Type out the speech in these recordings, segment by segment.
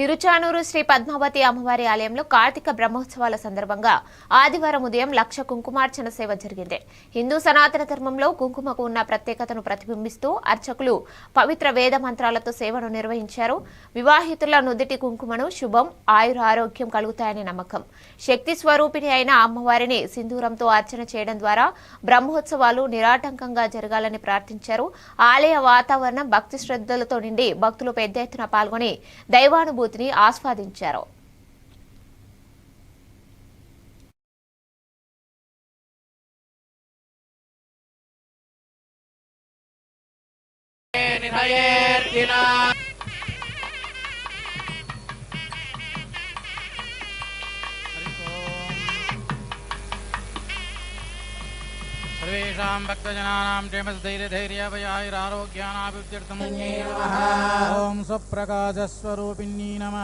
తిరుచానూరు శ్రీ పద్మావతి అమ్మవారి ఆలయంలో కార్తీక బ్రహ్మోత్సవాల సందర్భంగా ఆదివారం ఉదయం లక్ష కుంకుమార్చన సేవ జరిగింది. హిందూ సనాతన ధర్మంలో కుంకుమకు ఉన్న ప్రత్యేకతను ప్రతిబింబిస్తూ అర్చకులు పవిత్ర వేద మంత్రాలతో సేవను నిర్వహించారు. వివాహితుల నుదిటి కుంకుమను శుభం ఆయుర ఆరోగ్యం కలుగుతాయని నమ్మకం. శక్తి స్వరూపిణి అయిన అమ్మవారిని సింధూరంతో అర్చన చేయడం ద్వారా బ్రహ్మోత్సవాలు నిరాటంకంగా జరగాలని ప్రార్థించారు. ఆలయ వాతావరణం భక్తి శ్రద్ధలతో నిండి భక్తులు పెద్ద ఎత్తున పాల్గొని దైవానుభూతిని ఆస్వాదించారు सर्वेषां भक्तजनानां क्षेमस्थैर्यधैर्यभयायुरारोग्यानाभिवृद्ध्यर्थम् ॐ स्वप्रकाशस्वरूपिण्यम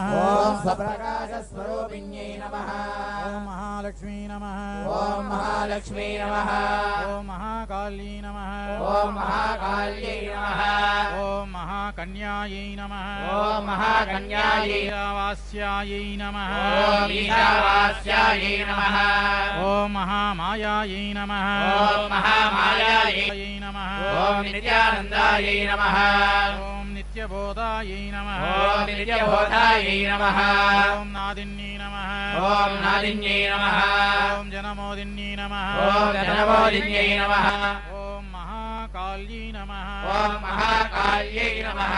स्वप्रकाशस्वरूपिण्यै नमः। ॐ महालक्ष्मी नमः। ॐ महालक्ष्मी नमः। ॐ महाकाल्यै नमः। ॐ महाकाल्यै नमः। ॐ महाकन्यायै नमः। ॐ महाकन्यावास्यायै नमः। ॐ नमः। ॐ महामायायै नमः। ॐ महामायायै नमः। ॐ नित्यानन्दायै नमः। ॐ నిత్యబోధాయై నమః ఓం నిత్యబోధాయై నమః ఓం నాదిన్యై నమః ఓం నాదిన్యై నమః ఓం జనమోదిన్యై నమః ఓం జనమోదిన్యై నమః ఓం మహాకాళ్యై నమః ఓం మహాకాళ్యై నమః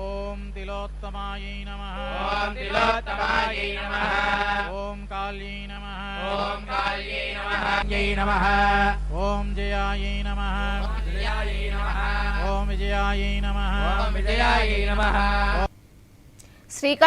ఓం తిలోత్తమాయై నమః ఓం తిలోత్తమాయై నమః ఓం కాళ్యై నమః ఓం కాళ్యై నమః జై నమః ఓం జయాయై నమః జయాయై నమః ఓం విజయాయై నమః శ్రీకాళ